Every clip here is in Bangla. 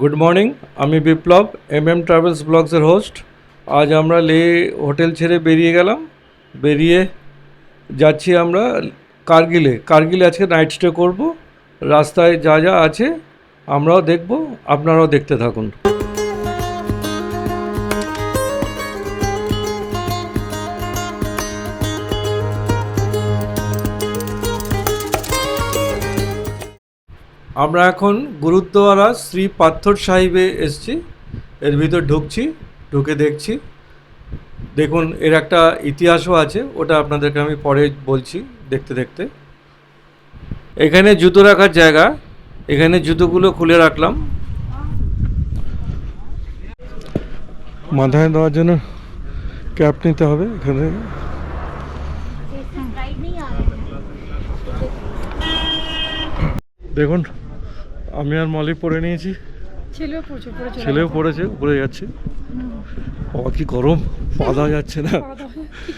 গুড মর্নিং আমি বিপ্লব এম এম ট্রাভেলস ব্লগসের হোস্ট আজ আমরা লে হোটেল ছেড়ে বেরিয়ে গেলাম। বেরিয়ে যাচ্ছি আমরা কার্গিলে। কার্গিলে আজকে নাইট স্টে করব। রাস্তায় যা যা আছে আমরাও দেখব, আপনারাও দেখতে থাকুন। আমরা এখন গুরুদ্বারা শ্রী পাথর সাহিবে এসছি। এর ভিতর ঢুকছি ঢুকে দেখছি। দেখুন এর একটা ইতিহাসও আছে ওটা আপনাদেরকে আমি পরে বলছি দেখতে দেখতে। এখানে জুতো রাখার জায়গা। এখানে জুতোগুলো খুলে রাখলাম। মাথায় দেওয়ার জন্য ক্যাপ নিতে হবে এখানে। দেখুন আমি আর মলি পরে নিয়েছি। ছেলেও চলে ছেলেও পড়েছে উপরে যাচ্ছে। বাবা কি গরম দেওয়া যাচ্ছে না। কি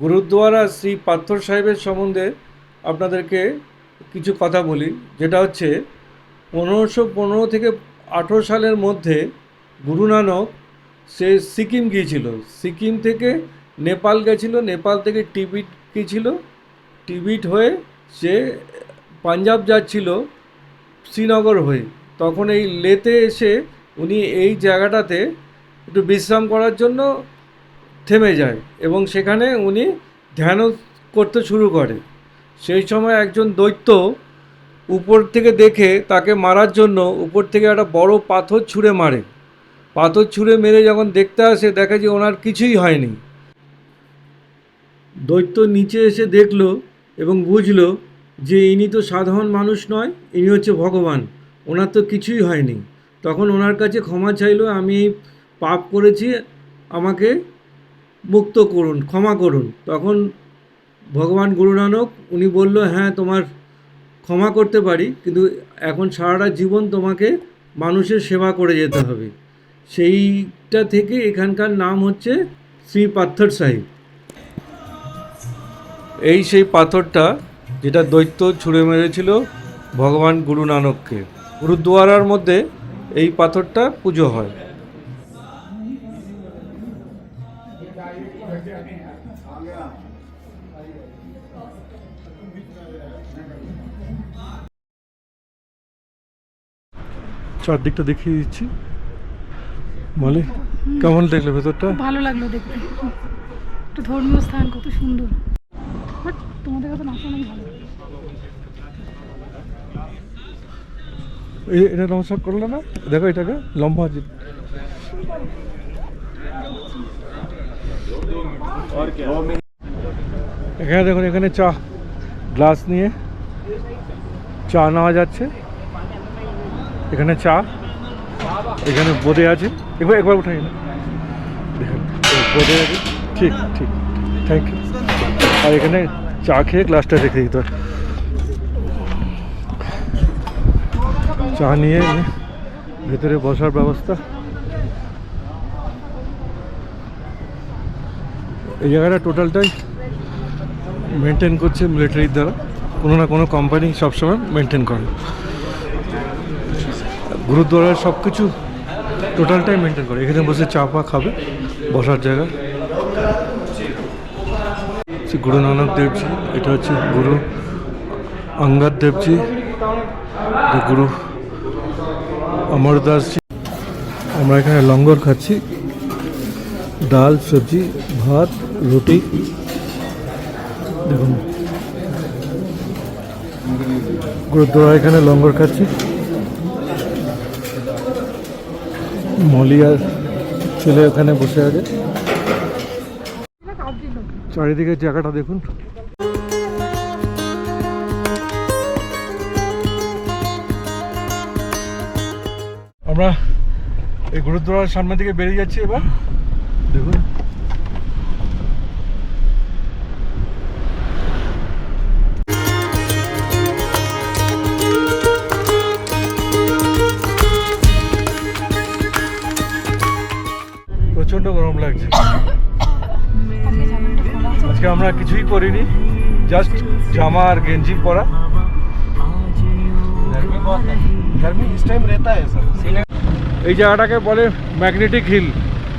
গুরুদ্বারা শ্রী পাথর সাহেবের সম্বন্ধে আপনাদেরকে কিছু কথা বলি যেটা হচ্ছে পনেরোশো পনেরো থেকে আঠেরো সালের মধ্যে গুরু নানক সে সিকিম গিয়েছিল। সিকিম থেকে নেপাল গেছিল নেপাল থেকে টিবিট গিয়েছিল। টিবিট হয়ে সে পাঞ্জাব যাচ্ছিল শ্রীনগর হয়ে। তখন এই লেতে এসে উনি এই জায়গাটাতে একটু বিশ্রাম করার জন্য থেমে যায় এবং সেখানে উনি ধ্যান করতে শুরু করে। সেই সময় একজন দৈত্য উপর থেকে দেখে তাকে মারার জন্য উপর থেকে একটা বড় পাথর ছুঁড়ে মারে। পাথর ছুঁড়ে মেরে যখন দেখতে আসে, দেখে যে ওনার কিছুই হয়নি। দৈত্য নিচে এসে দেখল এবং বুঝলো যে ইনি তো সাধারণ মানুষ নয়, ইনি হচ্ছে ভগবান। ওনার তো কিছুই হয়নি। তখন ওনার কাছে ক্ষমা চাইলো, আমি পাপ করেছি, আমাকে মুক্ত করুন, ক্ষমা করুন। তখন ভগবান গুরু নানক, উনি বলল হ্যাঁ তোমার ক্ষমা করতে পারি, কিন্তু এখন সারাটা জীবন তোমাকে মানুষের সেবা করে যেতে হবে। সেইটা থেকে এখানকার নাম হচ্ছে শ্রী পাথর সাহিব। এই সেই পাথরটা যেটা দৈত্য ছুঁড়ে মেরেছিল ভগবান গুরু নানককে। গুরুদুয়ারার মধ্যে এই পাথরটা পুজো হয়। চারদিকটা দেখিয়ে দিচ্ছি। বলে কেমন দেখলে ভেতরটা? ভালো লাগল দেখতে। একটা ধর্মীয় স্থান কত সুন্দর। তোমাদের কাছে নাচা অনেক ভালো? এটা নমস্কার করলে না? দেখো এটাকে, লম্বা আছে এখানে দেখুন, এখানে চা, গ্লাস নিয়ে চা নেওয়া যাচ্ছে। এখানে চা, এখানে বোদে আছে। একবার একবার উঠাই না দেখুন বোদে আছে। ঠিক ঠিক থ্যাংক ইউ আর এখানে চা খেয়ে গ্লাসটা রেখে দিতে হয়। চা নিয়ে ভেতরে বসার ব্যবস্থা। এই জায়গাটা টোটালটাই মেনটেন করছে মিলিটারির দ্বারা। কোনো না কোনো কোম্পানি সবসময় মেনটেন করে। গুরুদ্বারার সব কিছু টোটালটাই মেনটেন করে। এখানে বসে চা পা খাবে, বসার জায়গা। শ্রী গুরু নানক দেবজি, এটা হচ্ছে গুরু অঙ্গাদ দেবজি গুরু অমরদাসজি। আমরা এখানে লঙ্গর খাচ্ছি, ডাল, সবজি, ভাত, রুটি। দেখুন। গুরুদ্বারা এখানে লঙ্গর খাচ্ছি। মলি আর ছেলে ওখানে বসে আছে। চারিদিকে জায়গাটা দেখুন। আমরা এই গুরুদ্বার সামনে থেকে বেরিয়ে যাচ্ছি এবার। দেখুন। করিনি জাস্ট জামা আর গেঞ্জি পরা। এই জায়গাটাকে বলে ম্যাগনেটিক হিল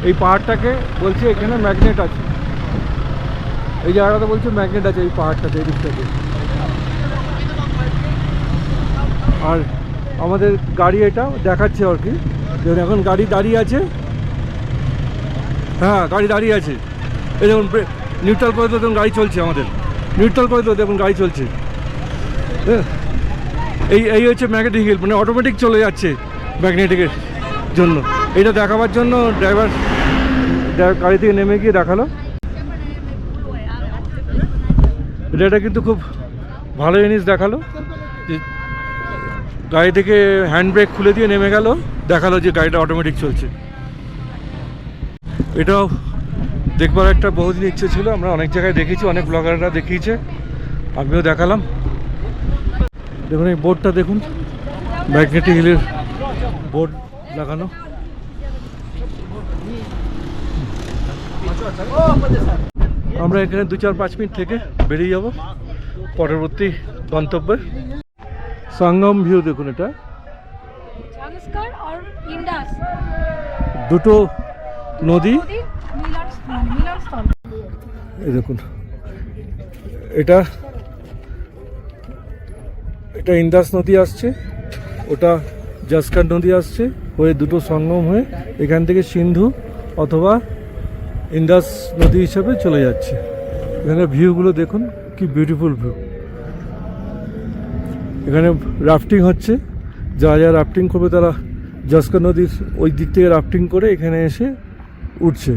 এই পাহাড়টাকে বলছে এখানে ম্যাগনেট আছে। এই জায়গাটাতে বলছে ম্যাগনেট আছে এই পাহাড়টাতে এই দিকটাতে। আর আমাদের গাড়ি এটা দেখাচ্ছে আর কি। দেখুন এখন গাড়ি দাঁড়িয়ে আছে। হ্যাঁ গাড়ি দাঁড়িয়ে আছে। এই দেখুন নিউট্রাল করে তো দেখুন গাড়ি চলছে আমাদের। নিউট্রাল করে তো দেখুন গাড়ি চলছে। হ্যাঁ। এই এই হচ্ছে ম্যাগনেটিক হিল মানে অটোমেটিক চলে যাচ্ছে ম্যাগনেটিকের জন্য। এটা দেখাবার জন্য ড্রাইভার গাড়ি থেকে নেমে গিয়ে দেখাল। এটা কিন্তু খুব ভালো জিনিস দেখাল। গাড়ি থেকে হ্যান্ড ব্রেক খুলে দিয়ে নেমে গেল, দেখাল যে গাড়িটা অটোমেটিক চলছে। এটাও দেখবার একটা বহুদিন ইচ্ছে ছিল আমরা অনেক জায়গায় দেখেছি অনেক ব্লগাররা দেখিয়েছে আমিও দেখালাম। দেখুন এই বোর্ডটা দেখুন ম্যাগনেটিক হিলের বোর্ড লাগানো। আমরা এখানে দু চার পাঁচ মিনিট থেকে বেরিয়ে যাব পরবর্তী গন্তব্যে। সঙ্গম ভিউ দেখুন এটা। দুটো নদী? এই দেখুন। এটা এটা ইন্দাস নদী আসছে, ওটা জাসকার নদী আসছে, হয়ে দুটো সঙ্গম হয়ে এখান থেকে সিন্ধু অথবা ইন্দাস নদী হিসাবে চলে যাচ্ছে। এখানে ভিউগুলো দেখুন, কি বিউটিফুল ভিউ এখানে রাফটিং হচ্ছে, যারা যারা রাফটিং করবে তারা জাসকার নদীর ওই দিক থেকে রাফটিং করে এখানে এসে উঠছে।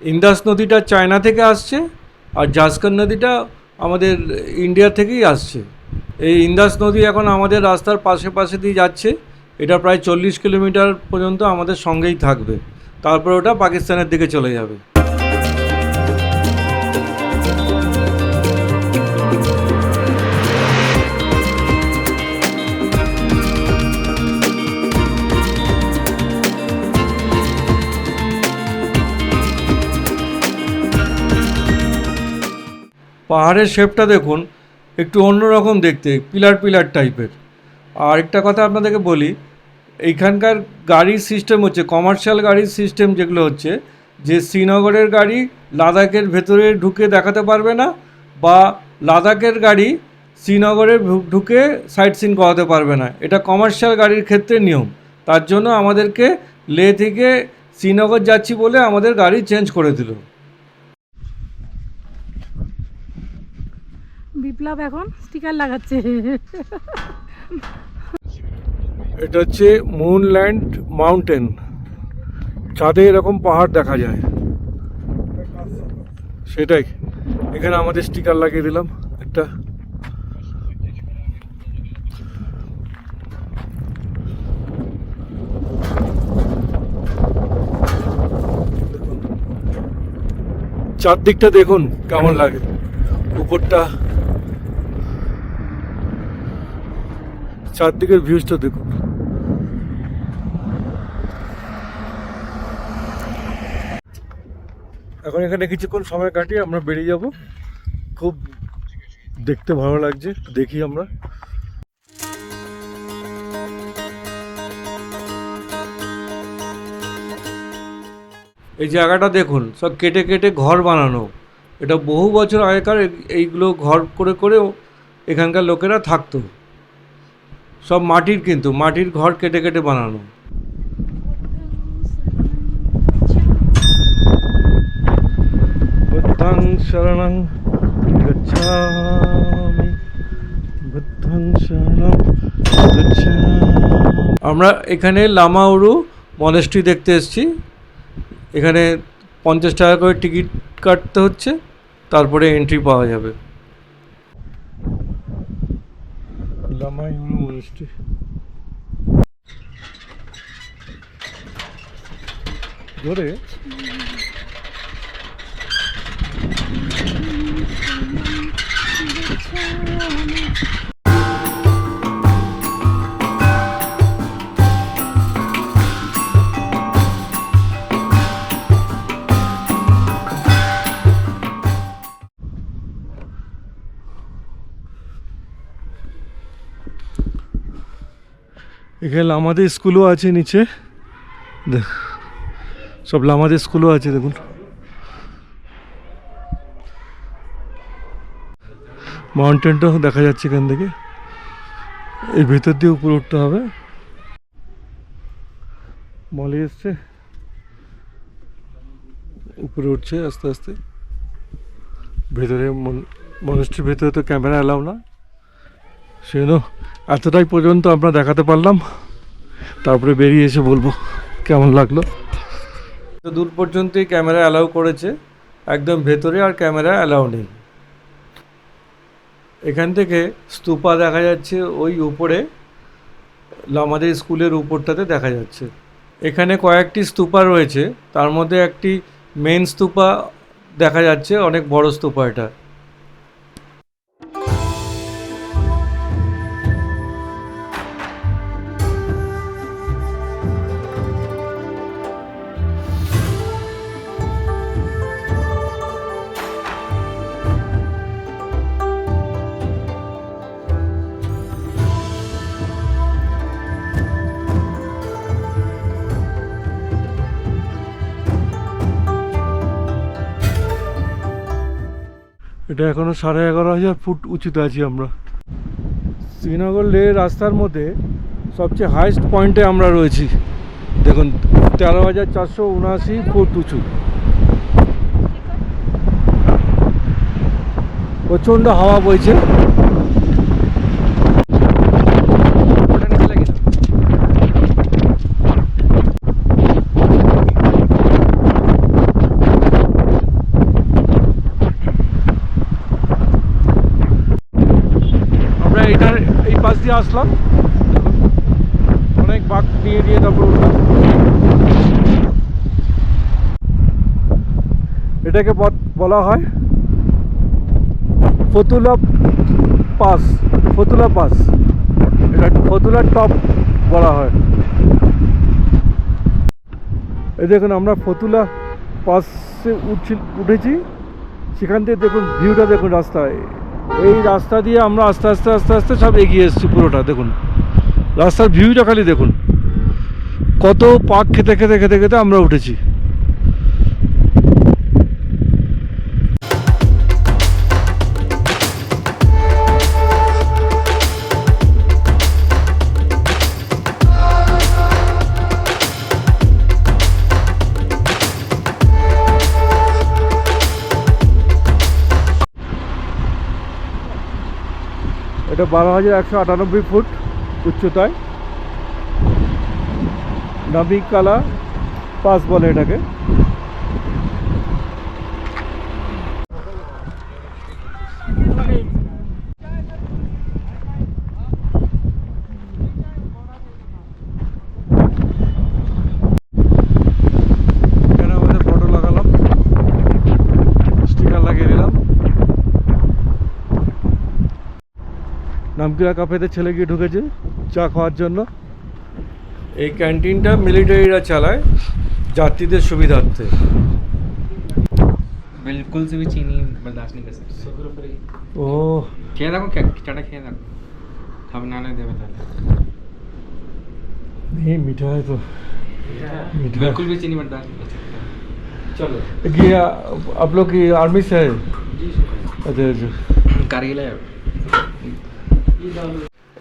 ইন্দাস নদীটা চায়না থেকে আসছে আর জাসকান নদীটা আমাদের ইন্ডিয়া থেকেই আসছে। এই ইন্দাস নদী এখন আমাদের রাস্তার পাশে পাশে দিয়ে যাচ্ছে। এটা প্রায় চল্লিশ কিলোমিটার পর্যন্ত আমাদের সঙ্গেই থাকবে। তারপর ওটা পাকিস্তানের দিকে চলে যাবে। পাহাড়ের শেপটা দেখুন, একটু অন্যরকম দেখতে, পিলার পিলার টাইপের। আর একটা কথা আপনাদেরকে বলি, এইখানকার গাড়ির সিস্টেম হচ্ছে কমার্শিয়াল গাড়ির সিস্টেম যেগুলো হচ্ছে, যে শ্রীনগরের গাড়ি লাদাখের ভেতরে ঢুকে দেখাতে পারবে না, বা লাদাখের গাড়ি শ্রীনগরে ঢুকে সাইট সিন করাতে পারবে না। এটা কমার্শিয়াল গাড়ির ক্ষেত্রে নিয়ম। তার জন্য আমাদেরকে লে থেকে শ্রীনগর যাচ্ছি বলে আমাদের গাড়ি চেঞ্জ করে দিল। বিপ্লব এখন স্টিকার লাগাচ্ছে। এটা হচ্ছে মুনল্যান্ড মাউন্টেন চাঁদে এরকম পাহাড় দেখা যায়। সেটাই। এখানে আমাদের স্টিকার লাগিয়ে দিলাম। একটা। চারদিকটা দেখুন কেমন লাগে। উপরটা চারদিকের ভিউজটা দেখুন। এখন এখানে কিছুক্ষণ সময় কাটিয়ে আমরা বেরিয়ে যাব। খুব দেখতে ভালো লাগছে, দেখি আমরা। এই জায়গাটা দেখুন, সব কেটে কেটে ঘর বানানো। এটা বহু বছর আগেকার এই- এইগুলো ঘর করে করে এখানকার লোকেরা থাকতো। সব মাটির কিন্তু মাটির ঘর কেটে কেটে বানানো। বুদ্ধং শরণং গচ্ছামি বুদ্ধং শরণং আমরা এখানে লামাউরু মনেস্ট্রি দেখতে এসেছি। এখানে পঞ্চাশ টাকা করে টিকিট কাটতে হচ্ছে তারপরে এন্ট্রি পাওয়া যাবে। Zaman yolumun üstü. Göre. এখানে আমাদের স্কুলও আছে নিচে। দেখ, সব লামাদের স্কুলও আছে, দেখুন। মাউন্টেনটাও দেখা যাচ্ছে এখান থেকে। এই ভেতর দিয়ে উপরে উঠতে হবে। মলে এসছে। উপরে উঠছে আস্তে আস্তে। ভেতরে মনস্ট্রির ভেতরে তো ক্যামেরা অ্যালাউ না। সেজন্য এতটাই পর্যন্ত আমরা দেখাতে পারলাম। তারপরে বেরিয়ে এসে বলব, কেমন লাগল? তো দূর পর্যন্তই ক্যামেরা অ্যালাউ করেছে, একদম ভেতরে আর ক্যামেরা অ্যালাউ নেই। এখান থেকে স্তূপা দেখা যাচ্ছে, ওই উপরে আমাদের স্কুলের উপরটাতে দেখা যাচ্ছে। এখানে কয়েকটি স্তূপা রয়েছে, তার মধ্যে একটি মেন স্তূপা দেখা যাচ্ছে, অনেক বড় স্তূপা এটা। এটা এখনও সাড়ে এগারো হাজার ফুট উঁচুতে আছি আমরা। শ্রীনগর লে রাস্তার মধ্যে সবচেয়ে হাইস্ট পয়েন্টে আমরা রয়েছি। দেখুন, তেরো হাজার চারশো উনআশি ফুট উঁচু। প্রচণ্ড হাওয়া বইছে আমরা এইটার এই পাশ দিয়ে আসলাম অনেক বাঘ নিয়ে দিয়ে তারপর উঠলাম এটাকে বলা হয় ফতুলা পাস ফতুলা পাস। এটা ফতুলা টপ বলা হয়। এই দেখুন, আমরা ফতুলা পাসে উঠছি, উঠেছি। সেখান থেকে দেখুন, ভিউটা দেখুন রাস্তায়। এই রাস্তা দিয়ে আমরা আস্তে আস্তে আস্তে আস্তে সব এগিয়ে এসেছি পুরোটা, দেখুন। রাস্তার ভিউটা খালি দেখুন। কত পাক খেতে খেতে খেতে খেতে আমরা উঠেছি। এটা বারো হাজার একশো আটানব্বই ফুট উচ্চতায়। নাবিকালা পাস বলে এটাকে। নামকিরা কাফেতে ছেলে গিয়ে ঢুকেছে চা খাওয়ার জন্য। এই ক্যান্টিনটা মিলিটারিরা চালায় যাত্রীদের সুবিধার্থে बिल्कुल से भी चीनी बर्दाश्त नहीं कर सकते ও খেয়ে দেখো খিচড়াটা খেয়ে দেখো খাবে না হলে দেবে তাহলে नहीं मीठा है तो मीठा बिल्कुल भी चीनी बर्दाश्त नहीं कर सकते चलो ये आप लोग की आर्मी से है अच्छा अच्छा কারগিল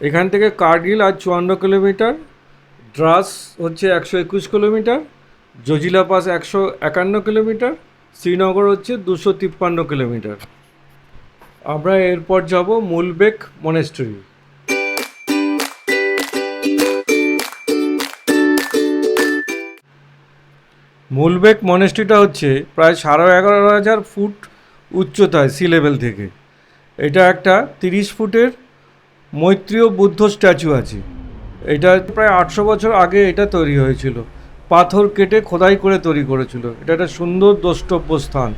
এখান থেকে কার্গিল আর চুয়ান্ন কিলোমিটার দ্রাস হচ্ছে একশো একুশ কিলোমিটার, জজিলা পাস একশো একান্ন কিলোমিটার, শ্রীনগর হচ্ছে দুশো তিপ্পান্ন কিলোমিটার। আমরা এরপর যাব মুলবেক মনেস্ট্রি। মুলবেক মনেস্ট্রিটা হচ্ছে প্রায় সাড়ে এগারো হাজার ফুট উচ্চতায় সি লেভেল থেকে। এটা একটা তিরিশ ফুটের মৈত্রীয় বুদ্ধ স্ট্যাচু আছে। এটা প্রায় আটশো বছর আগে এটা তৈরি হয়েছিল। পাথর কেটে খোদাই করে তৈরি করেছিল। এটা একটা সুন্দর দ্রষ্টব্য স্থান।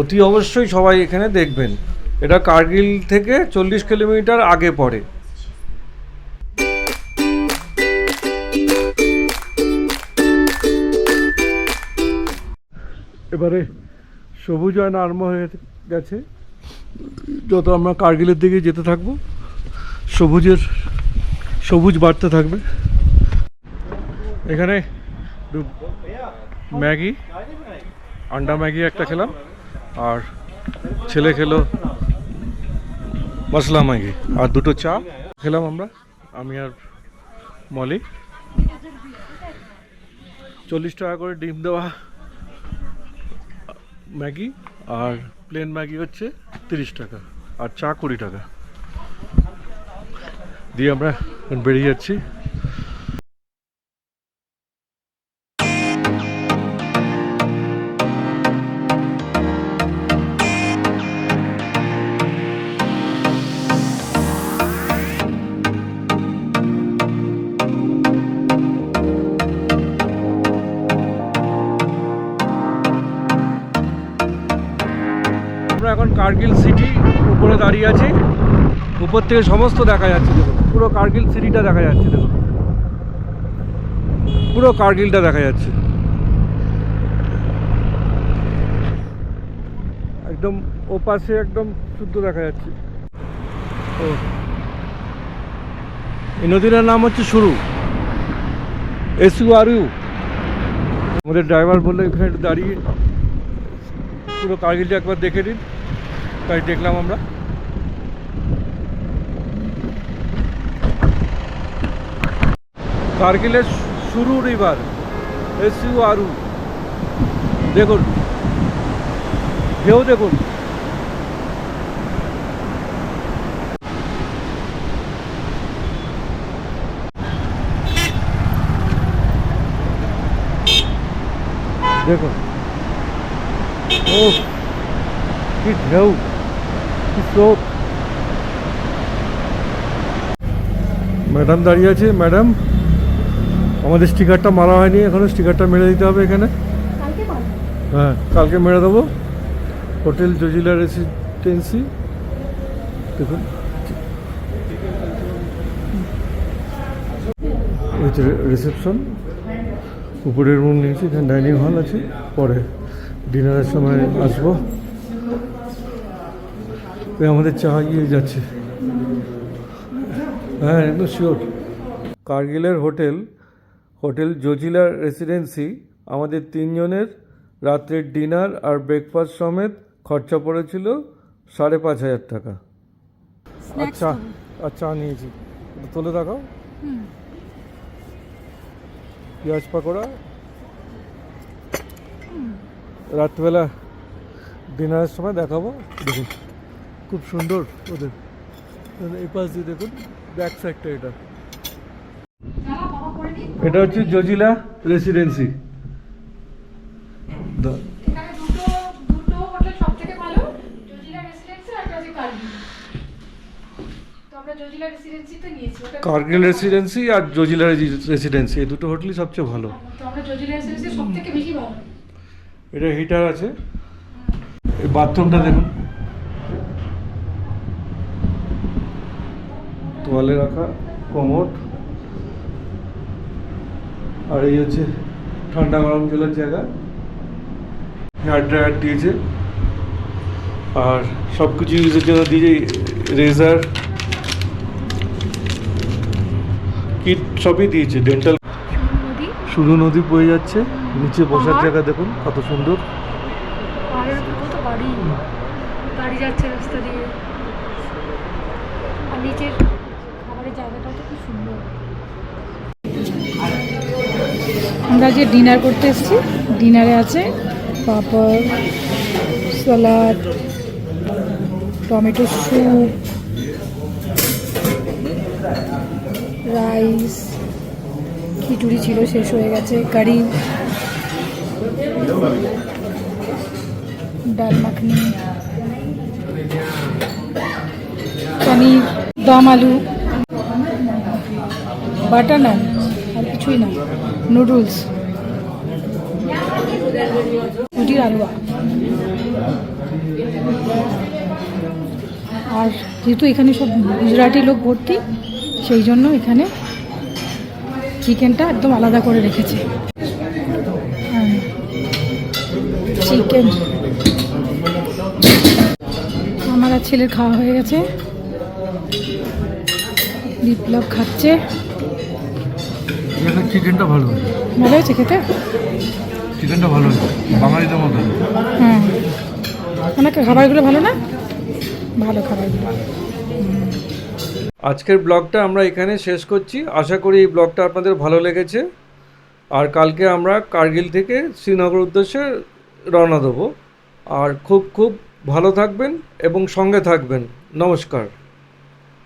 অতি অবশ্যই সবাই এখানে দেখবেন। এটা কার্গিল থেকে চল্লিশ কিলোমিটার আগে পড়ে। এবারে সবুজায়ন আরম্ভ হয়ে গেছে। যত আমরা কার্গিলের দিকে যেতে থাকব, সবুজের সবুজ বাড়তে থাকবে। এখানে ম্যাগি, আন্ডা ম্যাগি একটা খেলাম, আর ছেলে খেলো মশলা ম্যাগি, আর দুটো চা খেলাম আমরা, আমি আর মলি। চল্লিশ টাকা করে ডিম দেওয়া ম্যাগি, আর প্লেন ম্যাগি হচ্ছে তিরিশ টাকা, আর চা কুড়ি টাকা। দিয়ে আমরা বেরিয়ে যাচ্ছি। আমরা এখন কার্গিল সিটি উপরে দাঁড়িয়ে আছি। উপর থেকে সমস্ত দেখা যাচ্ছে, দেখুন। পুরো কার্গিল সিটিটা দেখা যাচ্ছে, দেখুন। পুরো কার্গিলটা দেখা যাচ্ছে। একদম ওপাশে একদম শুদ্ধ দেখা যাচ্ছে। ও। এই নদীটার নাম হচ্ছে শুরু। S R U. আমাদের ড্রাইভার বলল, এখানে একটু দাঁড়িয়ে পুরো কার্গিলটা একবার দেখে নিন। তাই দেখলাম আমরা। কার্গিলের শুরু রিভার এস ইউ আরু দেখুন। ঢেউ দেখুন। দেখুন। ও কি ঢেউ, কি স্রোত। ম্যাডাম দাঁড়িয়ে আছে, ম্যাডাম। আমাদের স্টিকারটা মারা হয়নি এখনও স্টিকারটা মেরে দিতে হবে এখানে। হ্যাঁ কালকে মেরে দেবো। হোটেল জজিলা রেসিডেন্সি দেখুন। রিসেপশন উপরের রুম নিয়েছি এখানে ডাইনিং হল আছে। পরে ডিনারের সময় আসব। আমাদের চা গিয়ে যাচ্ছে। হ্যাঁ একদম শিওর কার্গিলের হোটেল হোটেল জজিলা রেসিডেন্সি আমাদের তিনজনের রাত্রের ডিনার আর ব্রেকফাস্ট সমেত খরচা পড়েছিল সাড়ে পাঁচ হাজার টাকা। আচ্ছা আচ্ছা নিয়েছি। তুলে দেখাও। পেঁয়াজ পাকোড়া। রাত্রিবেলা ডিনারের সময় দেখাবো। দেখুন খুব সুন্দর ওদের। এই পাশ দিয়ে দেখুন ব্যাক সাইডটা এটা। এটা হচ্ছে জজিলা রেসিডেন্সি কার্গিল। রেসিডেন্সি আর জজিলা রেসিডেন্সি এই দুটো হোটেলই সবচেয়ে ভালো। এটা হিটার আছে। এই বাথরুমটা দেখুন। তোয়ালে রাখা কমোড আর এই হচ্ছে ঠান্ডা গরম জলের জায়গা। হেয়ার ড্রায়ার দিয়েছে। আর সব কিছু ইউজের জন্য দিয়েছে রেজার কিট সবই দিয়েছে ডেন্টাল শুধু নদী বয়ে যাচ্ছে নিচে বসার জায়গা দেখুন কত সুন্দর। গাড়ি যাচ্ছে রাস্তা দিয়ে। আর নিচের আমরা যে ডিনার করতে এসেছি, ডিনারে আছে papad salad tomato soup, rice, khichdi ছিল, শেষ হয়ে গেছে, কারি, ডাল মাখনি, পনির, দম আলু, বাটার নান, আর কিছুই না। নুডলস। রুটির আলুয়া আর যেহেতু এখানে সব গুজরাটি লোক ভর্তি, সেই জন্য এখানে চিকেনটা একদম আলাদা করে রেখেছে। হ্যাঁ। চিকেন। আমার আর ছেলের খাওয়া হয়ে গেছে। বিপ্লব খাচ্ছে। এখানে চিকেনটা ভালো হয়েছে। ভালো হয়েছে খেতে? চিকেনটা ভালো হয়েছে। বাঙালিদের মতো। হ্যাঁ খাবারগুলো ভালো না? ভালো খাবারগুলো। আজকের ব্লগটা আমরা এখানে শেষ করছি। আশা করি এই ব্লগটা আপনাদের ভালো লেগেছে। আর কালকে আমরা কার্গিল থেকে শ্রীনগর উদ্দেশ্যে রওনা দেবো। আর খুব খুব ভালো থাকবেন এবং সঙ্গে থাকবেন। নমস্কার।